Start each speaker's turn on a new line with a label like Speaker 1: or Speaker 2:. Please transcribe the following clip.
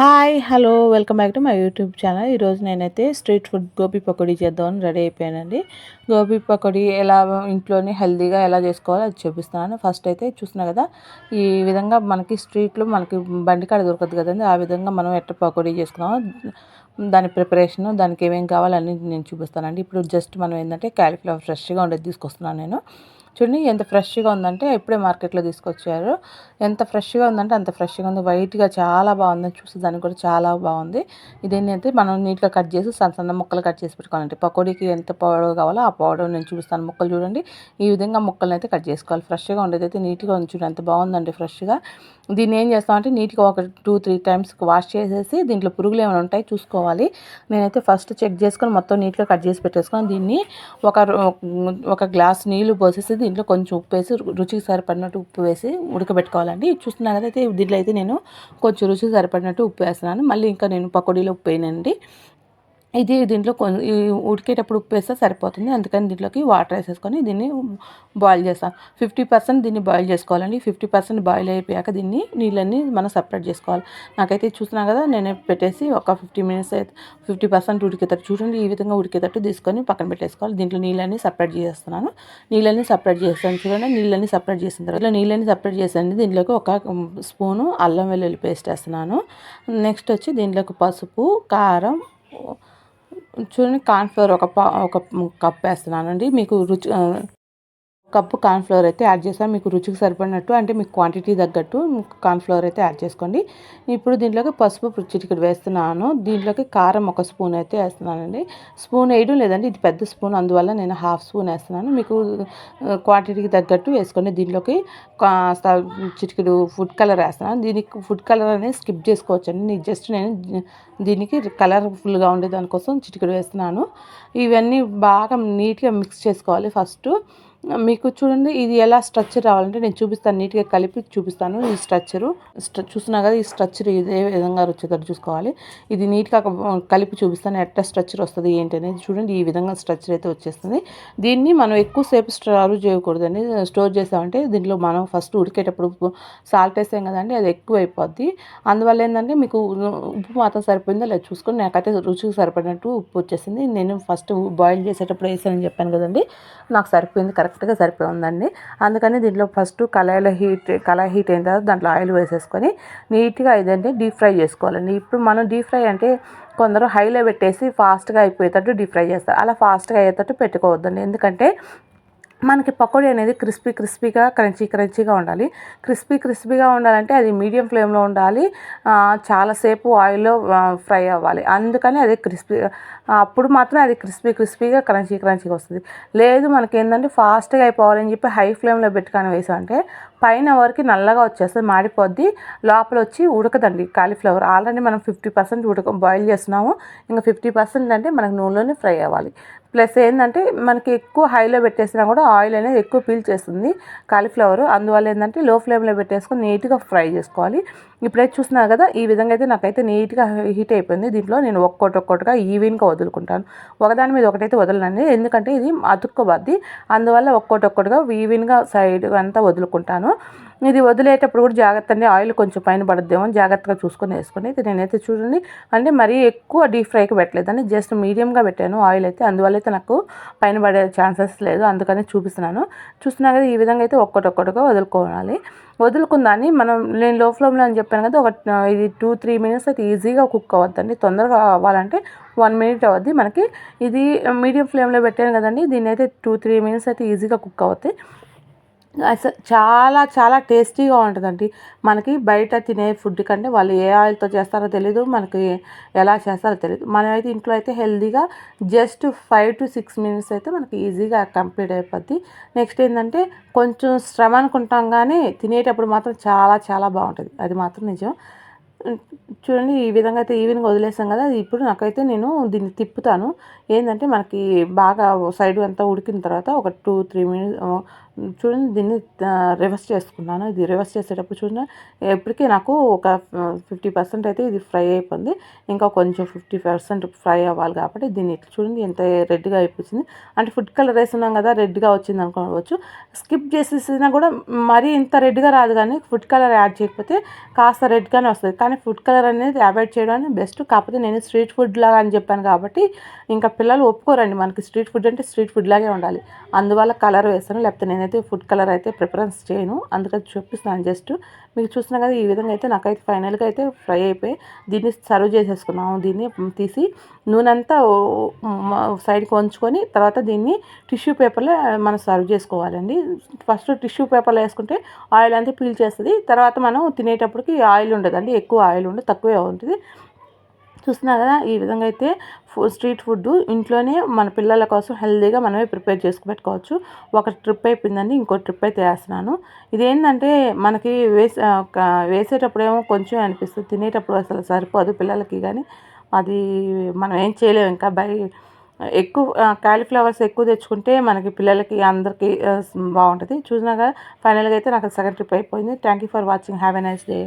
Speaker 1: Hi hello welcome back to my YouTube channel. ఈరోజు నేనైతే street food gobi pakodi చేద్దామని ready అయిపోయానండి. గోబీ పకోడీ ఎలా ఇంట్లోనే హెల్దీగా ఎలా చేసుకోవాలో అది చూపిస్తున్నాను. ఫస్ట్ అయితే చూస్తున్నా కదా ఈ విధంగా మనకి స్ట్రీట్లో మనకి బండికాడ దొరకదు కదండి. ఆ విధంగా మనం ఎట్ట పకోడీ చేసుకున్నామో దాని ప్రిపరేషన్ దానికి ఏమేమి కావాలని నేను చూపిస్తానండి. ఇప్పుడు జస్ట్ మనం ఏంటంటే క్యాలీఫ్లవర్ ఫ్రెష్గా ఉండేది తీసుకొస్తున్నాను నేను. చూడండి ఎంత ఫ్రెష్గా ఉందంటే ఇప్పుడే మార్కెట్లో తీసుకొచ్చారు. ఎంత ఫ్రెష్గా ఉందంటే అంత ఫ్రెష్గా ఉంది. వైట్గా చాలా బాగుంది. చూస్తే దానికి కూడా చాలా బాగుంది. ఇదేంటంటే మనం నీట్గా కట్ చేసి సన్న సన్న ముక్కలు కట్ చేసి పెట్టుకోవాలంటే పకోడీకి ఎంత పౌడర్ కావాలో ఆ పౌడర్ నేను చూపిస్తాను. ముక్కలు చూడండి. ఈ విధంగా ముక్కలను అయితే కట్ చేసుకోవాలి. ఫ్రెష్గా ఉండేదైతే నీట్గా ఉంది ఎంత బాగుందండి ఫ్రెష్గా. దీన్ని ఏం చేస్తామంటే నీట్గా ఒక టూ త్రీ టైమ్స్ వాష్ చేసేసి దీంట్లో పురుగులు ఏమైనా ఉంటాయి చూసుకోవాలి. నేనైతే ఫస్ట్ చెక్ చేసుకొని మొత్తం నీట్గా కట్ చేసి పెట్టేసుకొని దీన్ని ఒక ఒక గ్లాస్ నీళ్ళు పోసేసి దీంట్లో కొంచెం ఉప్పు వేసి రుచికి సరిపడినట్టు ఉప్పు వేసి ఉడకబెట్టుకోవాలండి. చూస్తున్నా కదా అయితే దీంట్లో అయితే నేను కొంచెం రుచికి సరిపడినట్టు ఉప్పు వేస్తున్నాను. మళ్ళీ ఇంకా నేను పకోడీలో ఉప్పు వేయనండి. ఇది దీంట్లో కొన్ని ఉడికేటప్పుడు ఉప్పు వేస్తే సరిపోతుంది. అందుకని దీంట్లోకి వాటర్ వేసేసుకొని దీన్ని బాయిల్ చేస్తాం. ఫిఫ్టీ పర్సెంట్ దీన్ని బాయిల్ చేసుకోవాలండి. ఫిఫ్టీ పర్సెంట్ బాయిల్ అయిపోయాక దీన్ని నీళ్ళన్నీ మనం సపరేట్ చేసుకోవాలి. నాకైతే చూసినా కదా నేను పెట్టేసి ఒక ఫిఫ్టీ మినిట్స్ అయితే ఫిఫ్టీ పర్సెంట్ ఉడికేటట్టు చూడండి ఈ విధంగా ఉడికేటట్టు తీసుకొని పక్కన పెట్టేసుకోవాలి. దీంట్లో నీళ్ళన్నీ సపరేట్ చేస్తున్నాను నీళ్ళన్నీ సపరేట్ చేస్తాను చూడండి. నీళ్ళన్నీ సపరేట్ చేసిన తర్వాత నీళ్ళన్నీ సపరేట్ చేసాను దీంట్లోకి ఒక స్పూను అల్లం వెల్లుల్లి పేస్ట్ వేస్తున్నాను. నెక్స్ట్ వచ్చి దీంట్లోకి పసుపు కారం చూడండి కార్న్ఫ్లోర్ ఒక పా ఒక కప్ వేస్తున్నానండి. మీకు రుచి కప్పు కార్న్ఫ్లవర్ అయితే యాడ్ చేస్తాను. మీకు రుచికి సరిపడినట్టు అంటే మీకు క్వాంటిటీ తగ్గట్టు కార్న్ఫ్లవర్ అయితే యాడ్ చేసుకోండి. ఇప్పుడు దీంట్లోకి పసుపు చిటికెడు వేస్తున్నాను. దీంట్లోకి కారం ఒక స్పూన్ అయితే వేస్తున్నానండి. స్పూన్ వేయడం లేదండి ఇది పెద్ద స్పూన్. అందువల్ల నేను హాఫ్ స్పూన్ వేస్తున్నాను. మీకు క్వాంటిటీకి తగ్గట్టు వేసుకోండి. దీంట్లోకి చిటికెడు ఫుడ్ కలర్ వేస్తున్నాను. దీనికి ఫుడ్ కలర్ అనేది స్కిప్ చేసుకోవచ్చండి. నేను జస్ట్ నేను దీనికి కలర్ఫుల్గా ఉండే దానికోసం చిటికెడు వేస్తున్నాను. ఇవన్నీ బాగా నీట్గా మిక్స్ చేసుకోవాలి ఫస్ట్. మీకు చూడండి ఇది ఎలా స్ట్రక్చర్ రావాలంటే నేను చూపిస్తాను నీట్గా కలిపి చూపిస్తాను ఈ స్ట్రక్చరు చూస్తున్నా కదా ఈ స్ట్రక్చర్ ఇదే విధంగా వచ్చేటట్టు చూసుకోవాలి. ఇది నీట్గా కలిపి చూపిస్తాను ఎట్ట స్ట్రక్చర్ వస్తుంది ఏంటి అనేది చూడండి ఈ విధంగా స్ట్రక్చర్ అయితే వచ్చేస్తుంది. దీన్ని మనం ఎక్కువసేపు స్టోర్ చేయకూడదండి. స్టోర్ చేసామంటే దీంట్లో మనం ఫస్ట్ ఉడికేటప్పుడు సాల్ట్ వేసాం కదండి అది ఎక్కువ అయిపోద్ది అందువల్ల ఏంటంటే మీకు ఉప్పు మాత్రం సరిపోయిందో లేదు చూసుకొని నాకైతే రుచికి సరిపడినట్టు ఉప్పు వచ్చేసింది. నేను ఫస్ట్ బాయిల్ చేసేటప్పుడు వేసానని చెప్పాను కదండి నాకు సరిపోయింది కరెక్ట్ సాఫ్ట్గా సరిపోయిందండి అందుకని దీంట్లో ఫస్ట్ కళాయిలో హీట్ కళాయి హీట్ అయిన తర్వాత దాంట్లో ఆయిల్ వేసేసుకొని నీట్గా ఇదంటే డీప్ ఫ్రై చేసుకోవాలండి. ఇప్పుడు మనం డీప్ ఫ్రై అంటే కొందరు హైలో పెట్టేసి ఫాస్ట్గా అయిపోయేటట్టు డీప్ ఫ్రై చేస్తారు. అలా ఫాస్ట్గా అయ్యేటట్టు పెట్టుకోవద్దండి. ఎందుకంటే మనకి పకోడీ అనేది క్రిస్పీ క్రిస్పీగా క్రంచీ క్రంచీగా ఉండాలి. క్రిస్పీ క్రిస్పీగా ఉండాలంటే అది మీడియం ఫ్లేమ్లో ఉండాలి. చాలాసేపు ఆయిల్లో ఫ్రై అవ్వాలి. అందుకని అది క్రిస్పీ అప్పుడు మాత్రం అది క్రిస్పీ క్రిస్పీగా క్రంచీ క్రంచీగా వస్తుంది. లేదు మనకి ఏంటంటే ఫాస్ట్గా అయిపోవాలని చెప్పి హై ఫ్లేమ్లో పెట్టుకొని వేసామంటే పైన వరకు నల్లగా వచ్చేస్తుంది మాడిపోద్ది. లోపల వచ్చి ఉడకదండి కాలీఫ్లవర్. ఆల్రెడీ మనం ఫిఫ్టీ పర్సెంట్ ఉడక బాయిల్ చేస్తున్నాము. ఇంకా ఫిఫ్టీ పర్సెంట్ అంటే మనకు నూనెలోనే ఫ్రై అవ్వాలి. ప్లస్ ఏంటంటే మనకి ఎక్కువ హైలో పెట్టేసినా కూడా ఆయిల్ అనేది ఎక్కువ పీల్ చేస్తుంది కాలీఫ్లవర్. అందువల్ల ఏంటంటే లో ఫ్లేమ్లో పెట్టేసుకొని నీట్గా ఫ్రై చేసుకోవాలి. ఇప్పుడైతే చూస్తున్నారు కదా ఈ విధంగా అయితే నాకైతే నీట్గా హీట్ అయిపోయింది. దీంట్లో నేను ఒక్కొక్కటి ఒక్కొక్కటిగా ఈవెన్గా వదులుకుంటాను. ఒకదాని మీద ఒకటైతే వదలనండి. ఎందుకంటే ఇది అతుక్కోబద్ది. అందువల్ల ఒక్కొక్కటి ఒక్కొక్కటిగా ఈవెన్గా సైడ్ అంతా వదులుకుంటాను. ఇది వదిలేటప్పుడు కూడా జాగ్రత్త అండి ఆయిల్ కొంచెం పైన పడద్దేమో జాగ్రత్తగా చూసుకొని వేసుకొని ఇది నేనైతే చూడండి. అంటే మరీ ఎక్కువ డీప్ ఫ్రైకి పెట్టలేదండి. జస్ట్ మీడియంగా పెట్టాను ఆయిల్ అయితే. అందువల్ల అయితే నాకు పైన పడే ఛాన్సెస్ లేదు. అందుకని చూపిస్తున్నాను. చూస్తున్నా కదా ఈ విధంగా అయితే ఒక్కటి ఒక్కటిగా వదులుకోవాలి వదులుకుందాన్ని మనం నేను లో ఫ్లేమ్లో అని చెప్పాను కదా ఒక ఇది టూ త్రీ మినిట్స్ అయితే ఈజీగా కుక్ అవ్వద్దండి. తొందరగా అవ్వాలంటే వన్ మినిట్ అవుద్ది మనకి ఇది మీడియం ఫ్లేమ్లో పెట్టాను కదండి దీన్ని అయితే టూ త్రీ మినిట్స్ అయితే ఈజీగా కుక్ అవుతాయి. అసలు చాలా చాలా టేస్టీగా ఉంటుందండి. మనకి బయట తినే ఫుడ్ కంటే వాళ్ళు ఏ ఆయిల్తో చేస్తారో తెలీదు మనకి ఎలా చేస్తారో తెలియదు మనమైతే ఇంట్లో అయితే హెల్తీగా just five to six minutes అయితే మనకి ఈజీగా కంప్లీట్ అయిపోద్ది. నెక్స్ట్ ఏంటంటే కొంచెం శ్రమ అనుకుంటాం కానీ తినేటప్పుడు మాత్రం చాలా చాలా బాగుంటుంది. అది మాత్రం నిజం. చూడండి ఈ విధంగా అయితే ఈవినింగ్ వదిలేసాం కదా ఇప్పుడు నాకైతే నేను దీన్ని తిప్పుతాను. ఏంటంటే మనకి బాగా సైడ్ అంతా ఉడికిన తర్వాత ఒక టూ త్రీ మినిట్స్ చూడండి దీన్ని రివర్స్ చేసుకున్నాను. ఇది రివర్స్ చేసేటప్పుడు చూడండి ఎప్పటికీ నాకు ఒక ఫిఫ్టీ పర్సెంట్ అయితే ఇది ఫ్రై అయిపోయింది. ఇంకా కొంచెం ఫిఫ్టీ పర్సెంట్ ఫ్రై అవ్వాలి కాబట్టి దీన్ని ఇట్లా చూడండి ఎంత రెడ్గా అయిపోయింది. అంటే ఫుడ్ కలర్ వేస్తున్నాం కదా రెడ్గా వచ్చింది అనుకోవచ్చు. స్కిప్ చేసేసినా కూడా మరీ ఇంత రెడ్గా రాదు కానీ ఫుడ్ కలర్ యాడ్ చేయకపోతే కాస్త రెడ్గానే వస్తుంది. కానీ ఫుడ్ కలర్ అనేది అవాయిడ్ చేయడానికి బెస్ట్ కాకపోతే నేను స్ట్రీట్ ఫుడ్ లాగా అని చెప్పాను కాబట్టి ఇంకా పిల్లలు ఒప్పుకోరండి. మనకి స్ట్రీట్ ఫుడ్ అంటే స్ట్రీట్ ఫుడ్ లాగే ఉండాలి. అందువల్ల కలర్ వేస్తాను లేకపోతే నేను నేనైతే ఫుడ్ కలర్ అయితే ప్రిఫరెన్స్ చేయను. అందుకని చూపిస్తున్నాను జస్ట్. మీకు చూసినా కదా ఈ విధంగా అయితే నాకైతే ఫైనల్గా అయితే ఫ్రై అయిపోయి దీన్ని సర్వ్ చేసేసుకున్నాము. దీన్ని తీసి నూనె అంతా సైడ్కి వంచుకొని తర్వాత దీన్ని టిష్యూ పేపర్లో మనం సర్వ్ చేసుకోవాలండి. ఫస్ట్ టిష్యూ పేపర్లో వేసుకుంటే ఆయిల్ అంతా పీల్ చేస్తుంది. తర్వాత మనం తినేటప్పటికి ఆయిల్ ఉండదండి. ఎక్కువ ఆయిల్ ఉండదు తక్కువే ఉంటుంది. చూస్తున్నారు కదా ఈ విధంగా అయితే స్ట్రీట్ ఫుడ్ ఇంట్లోనే మన పిల్లల కోసం హెల్తీగా మనమే ప్రిపేర్ చేసుకు పెట్టుకోవచ్చు. ఒక ట్రిప్ అయిపోయిందండి ఇంకో ట్రిప్ అయితే వేస్తున్నాను. ఇదేంటంటే మనకి వేసే వేసేటప్పుడేమో కొంచెం అనిపిస్తుంది తినేటప్పుడు అసలు సరిపోదు పిల్లలకి కానీ అది మనం ఏం చేయలేము ఇంకా బై ఎక్కువ కాలీఫ్లవర్స్ ఎక్కువ తెచ్చుకుంటే మనకి పిల్లలకి అందరికీ బాగుంటుంది. చూసినాక ఫైనల్గా అయితే నాకు సెకండ్ ట్రిప్ అయిపోయింది. Thank you for watching. Have a nice day.